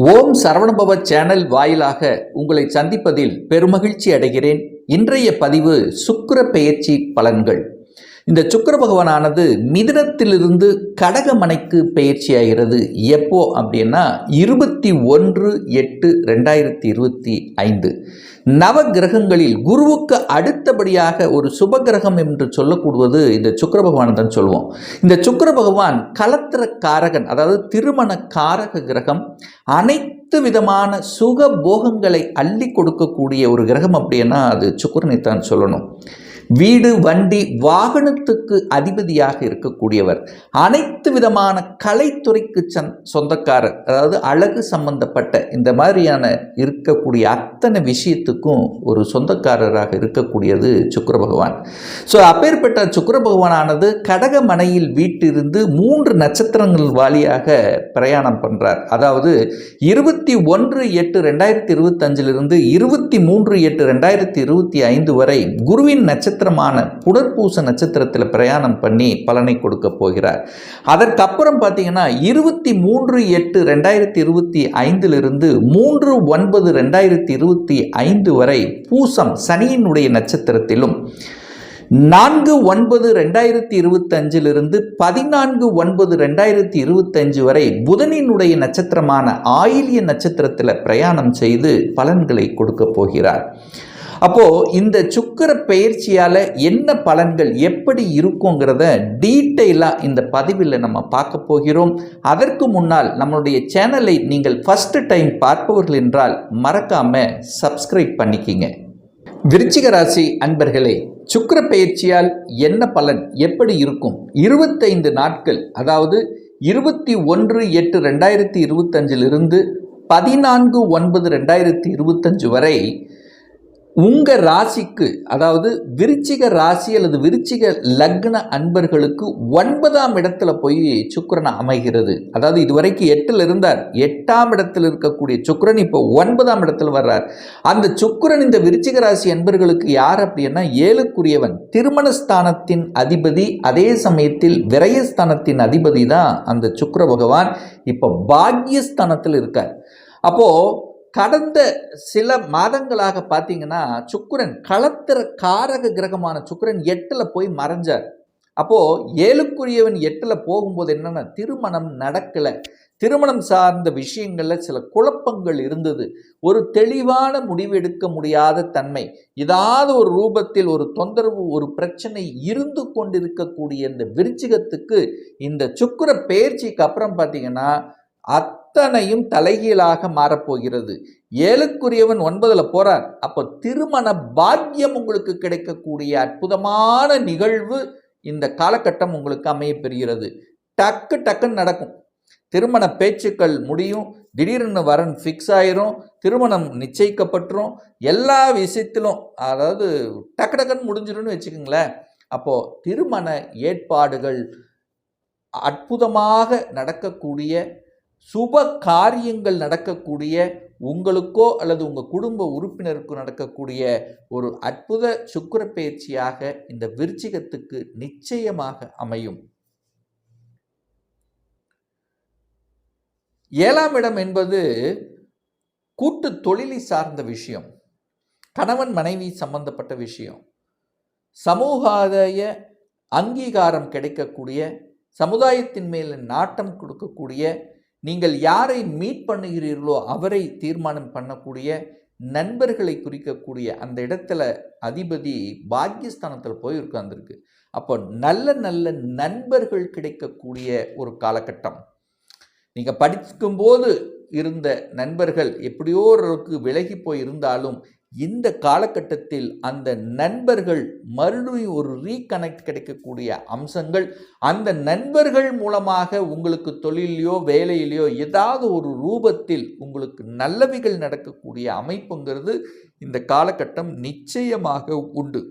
ஓம் Saravanabhava channel வாயிலாக உங்களை சந்திப்பதில் பெருமகிழ்ச்சி அடைகிறேன். இன்றைய பதிவு சுக்கர பெயர்ச்சி பலன்கள். இந்த சுக்கர பகவானானது மிதனத்திலிருந்து கடகமனைக்கு பயிற்சி ஆகிறது எப்போ அப்படின்னா இருபத்தி ஒன்று எட்டு ரெண்டாயிரத்தி இருபத்தி ஐந்து. நவ கிரகங்களில் குருவுக்கு அடுத்தபடியாக ஒரு சுப கிரகம் என்று சொல்லக்கூடுவது இந்த சுக்கர பகவான் தான் சொல்லுவோம் இந்த சுக்கர பகவான் கலத்திர காரகன் அதாவது திருமண காரக கிரகம் அனைத்து விதமான சுக போகங்களை அள்ளி கொடுக்கக்கூடிய ஒரு கிரகம் அப்படின்னா அது சுக்கிரனை தான் சொல்லணும். வீடு வண்டி வாகனத்துக்கு அதிபதியாக இருக்கக்கூடியவர். அனைத்து விதமான கலைத்துறைக்கு சந் சொந்தக்காரர். அதாவது அழகு சம்பந்தப்பட்ட இந்த மாதிரியான இருக்கக்கூடிய அத்தனை விஷயத்துக்கும் ஒரு சொந்தக்காரராக இருக்கக்கூடியது சுக்கர பகவான். ஸோ அப்பேற்பட்ட சுக்கர பகவானானது கடக மனையில் வீட்டிருந்து மூன்று நட்சத்திரங்கள் வாலியாக பிரயாணம் பண்ணுறார் அதாவது இருபத்தி ஒன்று எட்டு ரெண்டாயிரத்தி இருபத்தஞ்சிலிருந்து இருபத்தி மூன்று எட்டு ரெண்டாயிரத்தி இருபத்தி ஐந்து வரை குருவின் நட்சத்திர நட்சத்திரமான புடற்பூச நட்சத்திரத்தில் பிரயாணம் பண்ணி பலனை கொடுக்க போகிறார். அதற்கப்புறம் பார்த்தீங்கன்னா இருபத்தி மூன்று எட்டு ரெண்டாயிரத்தி இருபத்தி ஐந்திலிருந்து மூன்று ஒன்பது ரெண்டாயிரத்தி இருபத்தி ஐந்து வரை பூசம் சனியினுடைய நட்சத்திரத்திலும் நான்கு ஒன்பது ரெண்டாயிரத்தி இருபத்தஞ்சிலிருந்து பதினான்கு ஒன்பது ரெண்டாயிரத்தி இருபத்தஞ்சு வரை புதனினுடைய நட்சத்திரமான ஆயிலிய நட்சத்திரத்தில் பிரயாணம் செய்து பலன்களை கொடுக்க போகிறார். அப்போது இந்த சுக்கர பயிற்சியால் என்ன பலன்கள் எப்படி இருக்குங்கிறத டீட்டெயிலாக இந்த பதிவில் நம்ம பார்க்க போகிறோம். அதற்கு முன்னால் நம்மளுடைய சேனலை நீங்கள் ஃபஸ்ட்டு டைம் பார்ப்பவர்கள் என்றால் மறக்காமல் சப்ஸ்கிரைப் பண்ணிக்கிங்க. விருச்சிக ராசி அன்பர்களே சுக்கிர பயிற்சியால் என்ன பலன் எப்படி இருக்கும்? இருபத்தைந்து நாட்கள் அதாவது இருபத்தி ஒன்று எட்டு ரெண்டாயிரத்தி இருபத்தஞ்சிலிருந்து பதினான்கு ஒன்பது ரெண்டாயிரத்தி இருபத்தஞ்சு வரை உங்கள் ராசிக்கு அதாவது விருச்சிக ராசி அல்லது விருச்சிக லக்ன அன்பர்களுக்கு ஒன்பதாம் இடத்துல போய் சுக்கரன் அமைகிறது. அதாவது இதுவரைக்கும் எட்டில் இருந்தார். எட்டாம் இடத்தில் இருக்கக்கூடிய சுக்கிரன் இப்போ ஒன்பதாம் இடத்தில் வர்றார். அந்த சுக்கிரன் இந்த விருச்சிக ராசி அன்பர்களுக்கு யார் அப்படின்னா ஏழுக்குரியவன். திருமணஸ்தானத்தின் அதிபதி அதே சமயத்தில் விரயஸ்தானத்தின் அதிபதி தான் அந்த சுக்கர பகவான். இப்போ பாக்யஸ்தானத்தில் இருக்கார். அப்போது கடந்த சில மாதங்களாக பார்த்தீங்கன்னா சுக்கிரன் களத்திற காரக கிரகமான சுக்கிரன் எட்டில் போய் மறைஞ்சார். அப்போது ஏழுக்குரியவன் எட்டில் போகும்போது என்னென்னா திருமணம் நடக்கலை. திருமணம் சார்ந்த விஷயங்களில் சில குழப்பங்கள் இருந்தது. ஒரு தெளிவான முடிவு எடுக்க முடியாத தன்மை ஏதாவது ஒரு ரூபத்தில் ஒரு தொந்தரவு ஒரு பிரச்சனை இருந்து கொண்டிருக்கக்கூடிய இந்த விருச்சிகத்துக்கு இந்த சுக்கிர பயிற்சிக்கு அப்புறம் பார்த்தீங்கன்னா அத் அத்தனையும் தலைகீழாக மாறப்போகிறது. ஏழுக்குரியவன் ஒன்பதில் போறார். அப்போ திருமண பாக்கியம் உங்களுக்கு கிடைக்கக்கூடிய அற்புதமான நிகழ்வு இந்த காலகட்டம் உங்களுக்கு அமையப்பெறுகிறது டக்கு டக்குன்னு நடக்கும். திருமண பேச்சுக்கள் முடியும். திடீர்னு வரன் ஃபிக்ஸ் ஆயிரும். திருமணம் நிச்சயிக்கப்பட்டுரும். எல்லா விஷயத்திலும் அதாவது டக்கு டக்குன்னு முடிஞ்சிடும்னு வச்சுக்கோங்களேன். அப்போது திருமண ஏற்பாடுகள் அற்புதமாக நடக்கக்கூடிய சுப காரியங்கள் நடக்கக்கூடிய உங்களுக்கோ அல்லது உங்கள் குடும்ப உறுப்பினருக்கோ நடக்கக்கூடிய ஒரு அற்புத சுக்கர பயிற்சியாக இந்த விருச்சிகத்துக்கு நிச்சயமாக அமையும். ஏழாம் இடம் என்பது கூட்டு தொழிலை சார்ந்த விஷயம். கணவன் மனைவி சம்பந்தப்பட்ட விஷயம். சமூகாதாய அங்கீகாரம் கிடைக்கக்கூடிய சமுதாயத்தின் மேல் நாட்டம் கொடுக்கக்கூடிய நீங்கள் யாரை மீட் பண்ணுகிறீர்களோ அவரை தீர்மானம் பண்ணக்கூடிய நண்பர்களை குறிக்கக்கூடிய அந்த இடத்துல அதிபதி பாக்கியஸ்தானத்தில் போய் உட்கார்ந்துருக்கு. அப்போ நல்ல நல்ல நண்பர்கள் கிடைக்கக்கூடிய ஒரு காலகட்டம். நீங்கள் படிக்கும்போது இருந்த நண்பர்கள் எப்படியோ ஓரளவுக்கு விலகி போய் இருந்தாலும் இந்த காலகட்டத்தில் அந்த நண்பர்கள் மறுபடியும் ஒரு ரீகனெக்ட் கிடைக்கக்கூடிய அம்சங்கள். அந்த நண்பர்கள் மூலமாக உங்களுக்கு தொழிலையோ வேலையிலையோ ஏதாவது ஒரு ரூபத்தில் உங்களுக்கு நல்லவைகள் நடக்கக்கூடிய அமைப்புங்கிறது இந்த காலகட்டம் நிச்சயமாக உண்டு.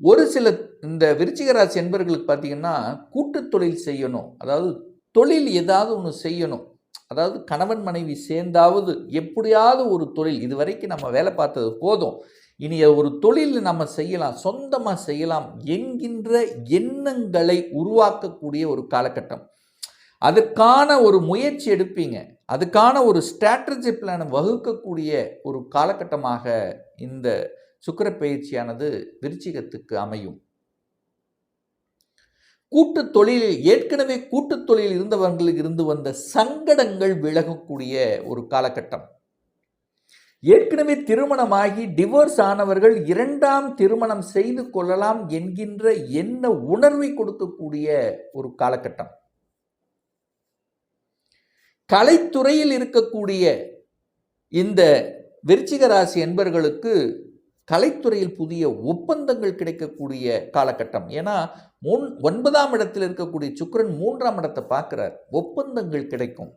ஒரு சில இந்த விருச்சிகராசி என்பர்களுக்கு பார்த்தீங்கன்னா கூட்டு தொழில் செய்யணும். அதாவது தொழில் ஏதாவது ஒன்று செய்யணும். அதாவது கணவன் மனைவி சேர்ந்தாவது எப்படியாவது ஒரு தொழில் இது வரைக்கும் நம்ம வேலை பார்த்தது போதும். இனி ஒரு தொழில் நம்ம செய்யலாம் சொந்தமாக செய்யலாம் என்கின்ற எண்ணங்களை உருவாக்கக்கூடிய ஒரு காலகட்டம். அதுக்கான ஒரு முயற்சி எடுப்பீங்க. அதுக்கான ஒரு ஸ்ட்ராட்டஜி பிளானை வகுக்கக்கூடிய ஒரு காலகட்டமாக இந்த சுக்கிர பயிற்சியானது விருச்சிகத்துக்கு அமையும். கூட்டு தொழிலில் ஏற்கனவே கூட்டு தொழிலில் இருந்தவர்களுக்கு இருந்து வந்த சங்கடங்கள் விலகக்கூடிய ஒரு காலகட்டம். ஏற்கனவே திருமணமாகி டிவோர்ஸ் ஆனவர்கள் இரண்டாம் திருமணம் செய்து கொள்ளலாம் என்கின்ற என்ன உணர்வை கொடுக்கக்கூடிய ஒரு காலகட்டம். கலைத்துறையில் இருக்கக்கூடிய இந்த விருச்சிக ராசி என்பர்களுக்கு கலைத்துறையில் புதிய ஒப்பந்தங்கள் கிடைக்கக்கூடிய காலகட்டம். ஏன்னா மூன் ஒன்பதாம் இடத்தில் இருக்கக்கூடிய சுக்கரன் மூன்றாம் இடத்தை பார்க்குறார். ஒப்பந்தங்கள் கிடைக்கும்.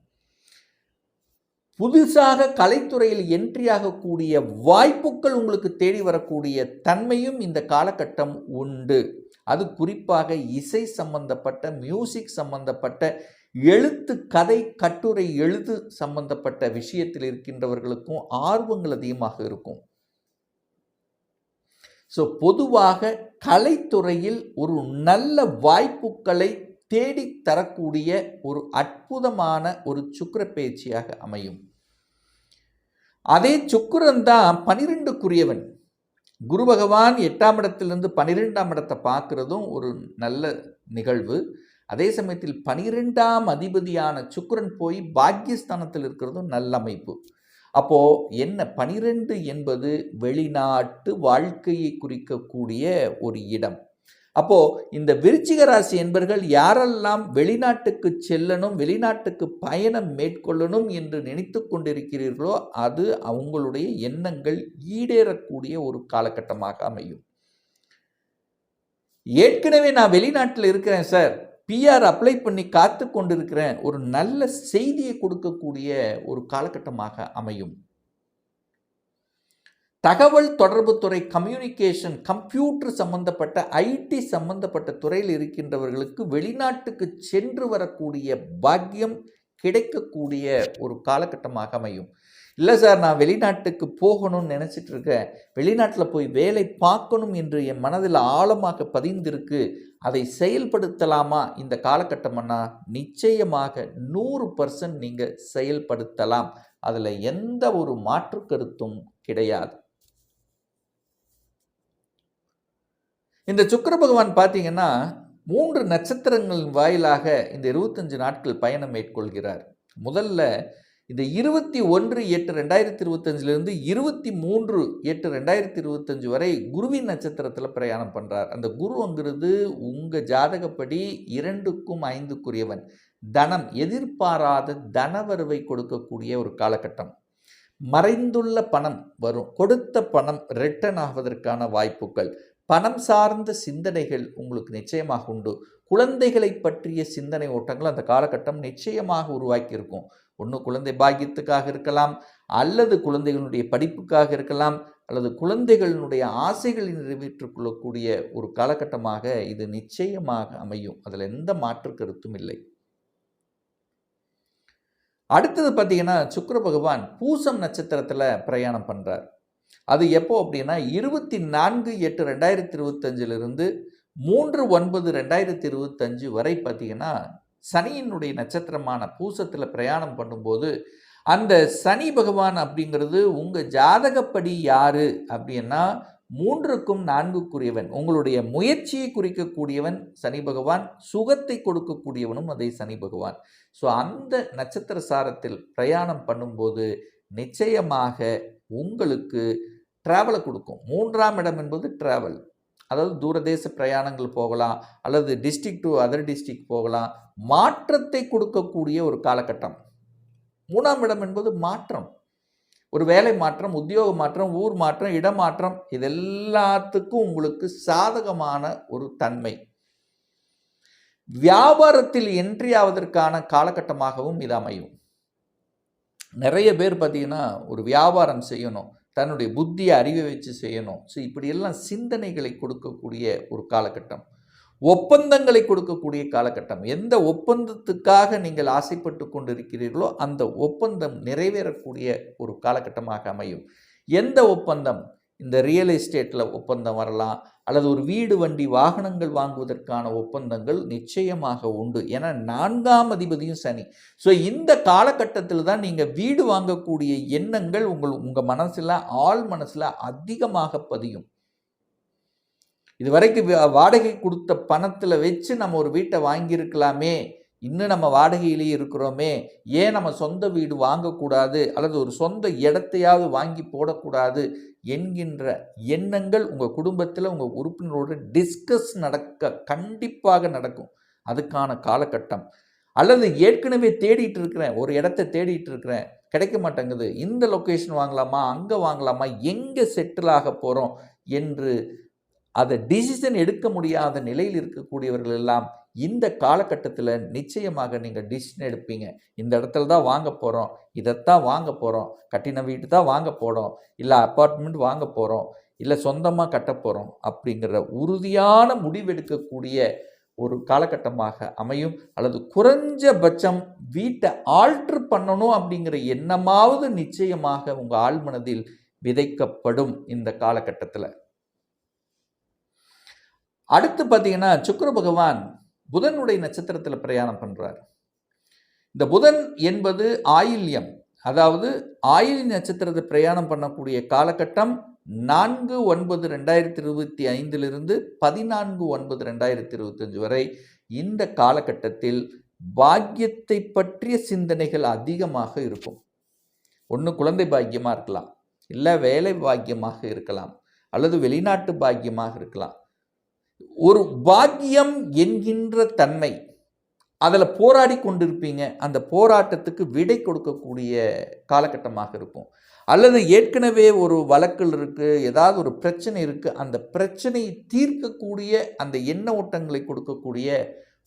புதுசாக கலைத்துறையில் என்ட்ரி ஆகக்கூடிய வாய்ப்புகள் உங்களுக்கு தேடி வரக்கூடிய தன்மையும் இந்த காலகட்டம் உண்டு. அது குறிப்பாக இசை சம்பந்தப்பட்ட மியூசிக் சம்பந்தப்பட்ட எழுத்து கதை கட்டுரை எழுத்து சம்பந்தப்பட்ட விஷயத்தில் இருக்கின்றவர்களுக்கும் ஆர்வங்கள் அதிகமாக இருக்கும். ஸோ பொதுவாக கலைத்துறையில் ஒரு நல்ல வாய்ப்புகளை தேடி தரக்கூடிய ஒரு அற்புதமான ஒரு சுக்கிர பேச்சியாக அமையும். அதே சுக்கிரன் தான் பனிரெண்டுக்குரியவன். குரு பகவான் எட்டாம் இடத்திலிருந்து பனிரெண்டாம் இடத்தை பார்க்குறதும் ஒரு நல்ல நிகழ்வு. அதே சமயத்தில் பனிரெண்டாம் அதிபதியான சுக்கிரன் போய் பாக்கியஸ்தானத்தில் இருக்கிறதும் நல்ல அமைப்பு. அப்போது என்ன பனிரெண்டு என்பது வெளிநாட்டு வாழ்க்கையை குறிக்கக்கூடிய ஒரு இடம். அப்போ இந்த விருச்சிக ராசி என்பர்கள் யாரெல்லாம் வெளிநாட்டுக்கு செல்லணும் வெளிநாட்டுக்கு பயணம் மேற்கொள்ளணும் என்று நினைத்து கொண்டிருக்கிறீர்களோ அது அவங்களுடைய எண்ணங்கள் ஈடேறக்கூடிய ஒரு காலகட்டமாக அமையும். ஏற்கனவே நான் வெளிநாட்டில் இருக்கிறேன் சார். பிஆர் அப்ளை பண்ணி காத்து கொண்டிருக்கிற ஒரு நல்ல செய்தியை கொடுக்கக்கூடிய ஒரு காலகட்டமாக அமையும். தகவல் தொடர்பு துறை கம்யூனிகேஷன் கம்ப்யூட்டர் சம்பந்தப்பட்ட ஐடி சம்பந்தப்பட்ட துறையில் இருக்கின்றவர்களுக்கு வெளிநாட்டுக்கு சென்று வரக்கூடிய பாக்கியம் கிடைக்கக்கூடிய ஒரு காலகட்டமாக அமையும். இல்லை சார் நான் வெளிநாட்டுக்கு போகணும்னு நினச்சிட்டு இருக்கேன். வெளிநாட்டில் போய் வேலை பார்க்கணும் என்று என் மனதில் ஆழமாக பதிந்திருக்கு. அதை செயல்படுத்தலாமா? இந்த காலகட்டம்னா நிச்சயமாக நூறு பர்சன்ட் நீங்கள் செயல்படுத்தலாம். அதில் எந்த ஒரு மாற்று கருத்தும் கிடையாது. இந்த சுக்கர பகவான் பார்த்தீங்கன்னா மூன்று நட்சத்திரங்களின் வாயிலாக இந்த இருபத்தஞ்சு நாட்கள் பயணம் மேற்கொள்கிறார். முதல்ல இந்த இருபத்தி ஒன்று எட்டு ரெண்டாயிரத்தி இருபத்தஞ்சிலிருந்து இருபத்தி மூன்று எட்டு ரெண்டாயிரத்தி இருபத்தஞ்சு வரை குருவின் நட்சத்திரத்தில் பிரயாணம் பண்ணுறார் அந்த குருங்கிறது உங்கள் ஜாதகப்படி இரண்டுக்கும் ஐந்துக்குரியவன். தனம் எதிர்பாராத தனவரவை கொடுக்கக்கூடிய ஒரு காலகட்டம். மறைந்துள்ள பணம் வரும். கொடுத்த பணம் ரிட்டர்ன் ஆவதற்கான வாய்ப்புகள். பணம் சார்ந்த சிந்தனைகள் உங்களுக்கு நிச்சயமாக உண்டு. குழந்தைகளை பற்றிய சிந்தனை ஓட்டங்கள் அந்த காலகட்டம் நிச்சயமாக உருவாக்கி இருக்கும் ஒன்று குழந்தை பாக்கியத்துக்காக இருக்கலாம் அல்லது குழந்தைகளுடைய படிப்புக்காக இருக்கலாம் அல்லது குழந்தைகளினுடைய ஆசைகளை நிறைவேற்றிக் கொள்ளக்கூடிய ஒரு காலகட்டமாக இது நிச்சயமாக அமையும். அதில் எந்த மாற்று கருத்தும் இல்லை. அடுத்தது பார்த்தீங்கன்னா சுக்கர பகவான் பூசம் நட்சத்திரத்தில் பிரயாணம் பண்ணுறார் அது எப்போ அப்படின்னா இருபத்தி நான்கு எட்டு ரெண்டாயிரத்தி இருபத்தஞ்சிலிருந்து மூன்று ஒன்பது ரெண்டாயிரத்தி இருபத்தஞ்சு வரை பார்த்தீங்கன்னா சனியினுடைய நட்சத்திரமான பூசத்தில் பிரயாணம் பண்ணும்போது அந்த சனி பகவான் அப்படிங்கிறது உங்கள் ஜாதகப்படி யாரு? அப்படின்னா மூன்றுக்கும் நான்குக்குரியவன். உங்களுடைய முயற்சியை குறிக்கக்கூடியவன் சனி பகவான் சுகத்தை கொடுக்கக்கூடியவனும் அதே சனி பகவான். ஸோ அந்த நட்சத்திர சாரத்தில் பிரயாணம் பண்ணும்போது நிச்சயமாக உங்களுக்கு ட்ராவலை கொடுக்கும். மூன்றாம் இடம் என்பது ட்ராவல் அதாவது தூரதேச பிரயாணங்கள் போகலாம் அல்லது டிஸ்ட்ரிக் டு அதர் டிஸ்ட்ரிக் போகலாம் மாற்றத்தை கொடுக்கக்கூடிய ஒரு காலகட்டம். மூணாம் இடம் என்பது மாற்றம். ஒரு வேலை மாற்றம் உத்தியோக மாற்றம் ஊர் மாற்றம் இடமாற்றம் இது எல்லாத்துக்கும் உங்களுக்கு சாதகமான ஒரு தன்மை. வியாபாரத்தில் என்ட்ரி ஆவதற்கான காலகட்டமாகவும் இது அமையும். நிறைய பேர் பார்த்தீங்கன்னா ஒரு வியாபாரம் செய்யணும். தன்னுடைய புத்தியை அறிவை வச்சு செய்யணும். ஸோ இப்படியெல்லாம் சிந்தனைகளை கொடுக்கக்கூடிய ஒரு காலகட்டம். ஒப்பந்தங்களை கொடுக்கக்கூடிய காலகட்டம். எந்த ஒப்பந்தத்துக்காக நீங்கள் ஆசைப்பட்டு கொண்டிருக்கிறீர்களோ அந்த ஒப்பந்தம் நிறைவேறக்கூடிய ஒரு காலகட்டமாக அமையும். எந்த ஒப்பந்தம்? இந்த ரியல் எஸ்டேட்டில் ஒப்பந்தம் வரலாம் அல்லது ஒரு வீடு வண்டி வாகனங்கள் வாங்குவதற்கான ஒப்பந்தங்கள் நிச்சயமாக உண்டு. ஏன்னா நான்காம் அதிபதியும் சனி. ஸோ இந்த காலகட்டத்தில் தான் நீங்கள் வீடு வாங்கக்கூடிய எண்ணங்கள் உங்கள் உங்கள் மனசில் ஆள் மனசில் அதிகமாக பதியும். இது வரைக்கும் வாடகை கொடுத்த பணத்தில் வச்சு நம்ம ஒரு வீட்டை வாங்கியிருக்கலாமே இன்னும் நம்ம வாடகையிலேயே இருக்கிறோமே. ஏன் நம்ம சொந்த வீடு வாங்கக்கூடாது? அல்லது ஒரு சொந்த இடத்தையாவது வாங்கி போடக்கூடாது? என்கின்ற எண்ணங்கள் உங்கள் குடும்பத்தில் உங்கள் உறுப்பினரோட டிஸ்கஸ் நடக்க கண்டிப்பாக நடக்கும். அதுக்கான காலகட்டம். அல்லது ஏற்கனவே தேடிட்டு இருக்கிறேன். ஒரு இடத்த தேடிட்டு இருக்கிறேன். கிடைக்க மாட்டேங்குது. இந்த லொக்கேஷன் வாங்கலாமா? அங்கே வாங்கலாமா? எங்கே செட்டில் ஆக போகிறோம் என்று அதை டிசிஷன் எடுக்க முடியாத நிலையில் இருக்கக்கூடியவர்கள் எல்லாம் இந்த காலகட்டத்தில் நிச்சயமாக நீங்கள் டிசிஷன் எடுப்பீங்க. இந்த இடத்துல தான் வாங்க போகிறோம் இதைத்தான் வாங்க போகிறோம் கட்டின வீட்டு தான் வாங்க போகிறோம் இல்லை அப்பார்ட்மெண்ட் வாங்க போகிறோம் இல்லை சொந்தமாக கட்ட போகிறோம் அப்படிங்கிற உறுதியான முடிவெடுக்கக்கூடிய ஒரு காலகட்டமாக அமையும். அல்லது குறைஞ்சபட்சம் வீட்டை ஆல்ட்ரு பண்ணணும் அப்படிங்கிற எண்ணமாவது நிச்சயமாக உங்கள் ஆழ்மனதில் விதைக்கப்படும் இந்த காலகட்டத்தில். அடுத்து பார்த்தீங்கன்னா சுக்கர பகவான் புதனுடைய நட்சத்திரத்தில் பிரயாணம் பண்ணுறார் இந்த புதன் என்பது ஆயில்யம். அதாவது ஆயில் நட்சத்திரத்தை பிரயாணம் பண்ணக்கூடிய காலகட்டம் நான்கு ஒன்பது ரெண்டாயிரத்தி இருபத்தி ஐந்திலிருந்து பதினான்கு ஒன்பது ரெண்டாயிரத்தி இருபத்தஞ்சு வரை இந்த காலகட்டத்தில் பாக்கியத்தை பற்றிய சிந்தனைகள் அதிகமாக இருக்கும். ஒன்று குழந்தை பாக்கியமாக இருக்கலாம். இல்லை வேலை பாக்கியமாக இருக்கலாம். அல்லது வெளிநாட்டு பாக்கியமாக இருக்கலாம். ஒரு பாக்கியம் என்கின்ற தன்மை அதில் போராடி கொண்டிருப்பீங்க அந்த போராட்டத்துக்கு விடை கொடுக்கக்கூடிய காலகட்டமாக இருக்கும். அல்லது ஏற்கனவே ஒரு வழக்கில் இருக்குது ஏதாவது ஒரு பிரச்சனை இருக்குது அந்த பிரச்சனையை தீர்க்கக்கூடிய அந்த எண்ண ஓட்டங்களை கொடுக்கக்கூடிய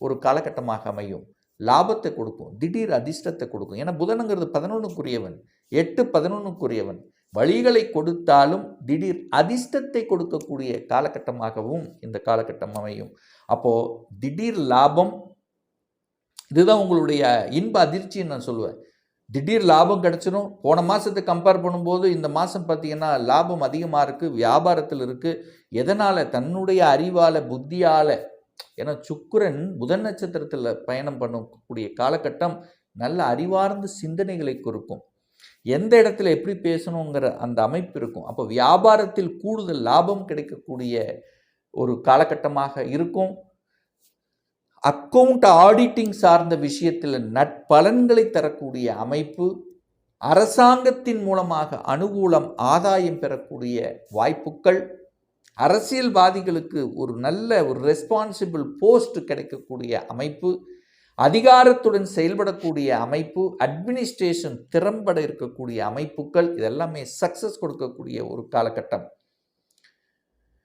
ஒரு காலகட்டமாக அமையும். லாபத்தை கொடுக்கும் திடீர் அதிர்ஷ்டத்தை கொடுக்கும். ஏன்னா புதனுங்கிறது பதினொன்றுக்குரியவன் எட்டு பதினொன்றுக்குரியவன் வழிகளை கொடுத்தாலும் திடீர் அதிர்ஷ்டத்தை கொடுக்கக்கூடிய காலகட்டமாகவும் இந்த காலகட்டம் அமையும். அப்போது திடீர் லாபம் இதுதான் உங்களுடைய இன்ப அதிர்ச்சின்னு நான் சொல்லுவேன். திடீர் லாபம் கிடச்சிரும். போன மாதத்தை கம்பேர் பண்ணும்போது இந்த மாதம் பார்த்தீங்கன்னா லாபம் அதிகமாக இருக்குது வியாபாரத்தில் இருக்குது எதனால்? தன்னுடைய அறிவால் புத்தியால். ஏன்னா சுக்கரன் புதன் நட்சத்திரத்தில் பயணம் பண்ணக்கூடிய காலகட்டம் நல்ல அறிவார்ந்த சிந்தனைகளை கொடுக்கும். எந்த இடத்துல எப்படி பேசணுங்கிற அந்த அமைப்பு இருக்கும். அப்போ வியாபாரத்தில் கூடுதல் லாபம் கிடைக்கக்கூடிய ஒரு காலகட்டமாக இருக்கும். அக்கௌண்ட் ஆடிட்டிங் சார்ந்த விஷயத்தில் நட்பலன்களை தரக்கூடிய அமைப்பு அரசாங்கத்தின் மூலமாக அனுகூலம் ஆதாயம் பெறக்கூடிய வாய்ப்புகள் அரசியல்வாதிகளுக்கு ஒரு நல்ல ஒரு ரெஸ்பான்சிபிள் போஸ்ட் கிடைக்கக்கூடிய அமைப்பு அதிகாரத்துடன் செயல்படக்கூடிய அமைப்பு அட்மினிஸ்ட்ரேஷன் திறம்பட இருக்கக்கூடிய அமைப்புகள் இதெல்லாமே சக்சஸ் கொடுக்கக்கூடிய ஒரு காலகட்டம்.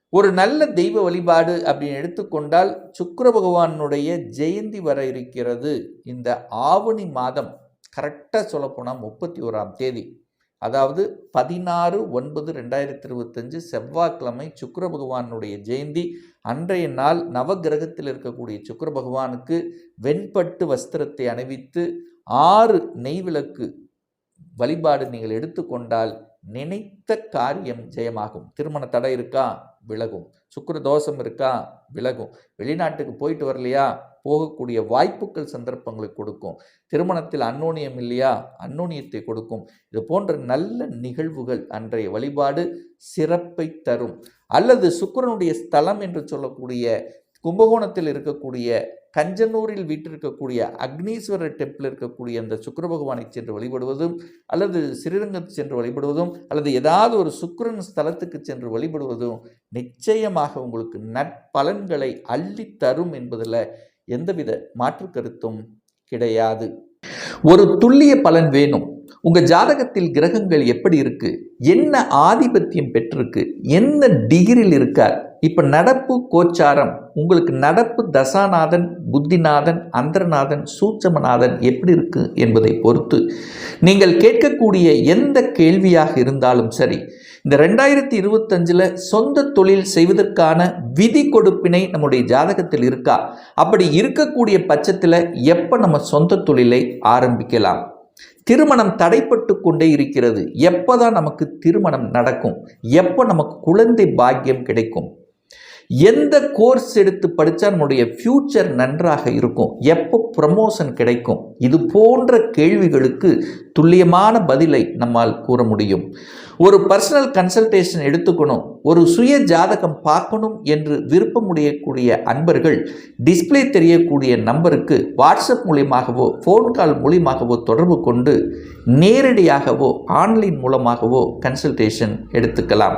ஒரு நல்ல தெய்வ வழிபாடு அப்படின்னு எடுத்துக்கொண்டால் சுக்கர பகவானுடைய ஜெயந்தி வர இருக்கிறது. இந்த ஆவணி மாதம் கரெக்டாக சொல்லப்போனால் முப்பத்தி ஓராம் தேதி. அதாவது பதினாறு ஒன்பது ரெண்டாயிரத்தி இருபத்தஞ்சு செவ்வாய்க்கிழமை சுக்கர பகவானுடைய ஜெயந்தி. அன்றைய நாள் நவகிரகத்தில் இருக்கக்கூடிய சுக்கர பகவானுக்கு வெண்பட்டு வஸ்திரத்தை அணிவித்து ஆறு நெய்விளக்கு வழிபாடு நீங்கள் எடுத்துக்கொண்டால் நினைத்த காரியம் ஜெயமாகும். திருமண தடை இருக்கா? விலகும். சுக்கர தோஷம் இருக்கா? விலகும். வெளிநாட்டுக்கு போயிட்டு வரலையா? போகக்கூடிய வாய்ப்புகள் சந்தர்ப்பங்களை கொடுக்கும். திருமணத்தில் அன்னோனியம் இல்லையா? அன்னோனியத்தை கொடுக்கும். இது போன்ற நல்ல நிகழ்வுகள் அன்றைய வழிபாடு சிறப்பை தரும். அல்லது சுக்கிரனுடைய ஸ்தலம் என்று சொல்லக்கூடிய கும்பகோணத்தில் இருக்கக்கூடிய கஞ்சனூரில் வீட்டிருக்கக்கூடிய அக்னீஸ்வரர் டெம்பிள் இருக்கக்கூடிய அந்த சுக்கர பகவானை சென்று வழிபடுவதும் அல்லது ஸ்ரீரங்கத்து சென்று வழிபடுவதும் அல்லது ஏதாவது ஒரு சுக்கரன் ஸ்தலத்துக்கு சென்று வழிபடுவதும் நிச்சயமாக உங்களுக்கு நற்பலன்களை அள்ளி தரும் என்பதில் எந்தவித மாற்று கருத்தும் கிடையாது. ஒரு துல்லிய பலன் வேணும். உங்க ஜாதகத்தில் கிரகங்கள் எப்படி இருக்கு? என்ன ஆதிபத்தியம் பெற்றிருக்கு? என்ன டிகிரியில் இருக்கார்? இப்போ நடப்பு கோச்சாரம் உங்களுக்கு நடப்பு தசாநாதன் புத்திநாதன் அந்தரநாதன் சூட்சமநாதன் எப்படி இருக்கு என்பதை பொறுத்து நீங்கள் கேட்கக்கூடிய எந்த கேள்வியாக இருந்தாலும் சரி இந்த ரெண்டாயிரத்தி இருபத்தஞ்சில் சொந்த தொழில் செய்வதற்கான விதி கொடுப்பினை நம்முடைய ஜாதகத்தில் இருக்கா? அப்படி இருக்கக்கூடிய பட்சத்தில் எப்போ நம்ம சொந்த தொழிலை ஆரம்பிக்கலாம்? திருமணம் தடைப்பட்டு கொண்டே இருக்கிறது எப்போ தான் நமக்கு திருமணம் நடக்கும் எப்போ நமக்கு குழந்தை பாக்கியம் கிடைக்கும்? எந்த கோர்ஸ் எடுத்து படித்தா நம்முடைய ஃப்யூச்சர் நன்றாக இருக்கும்? எப்போ ப்ரமோஷன் கிடைக்கும்? இது போன்ற கேள்விகளுக்கு துல்லியமான பதிலை நம்மால் கூற முடியும். ஒரு பர்சனல் கன்சல்டேஷன் எடுத்துக்கணும். ஒரு சுய ஜாதகம் பார்க்கணும் என்று விருப்பமுடையக்கூடிய அன்பர்கள் டிஸ்ப்ளே தெரியக்கூடிய நம்பருக்கு வாட்ஸ்அப் மூலியமாகவோ ஃபோன் கால் மூலியமாகவோ தொடர்பு கொண்டு நேரடியாகவோ ஆன்லைன் மூலமாகவோ கன்சல்டேஷன் எடுத்துக்கலாம்.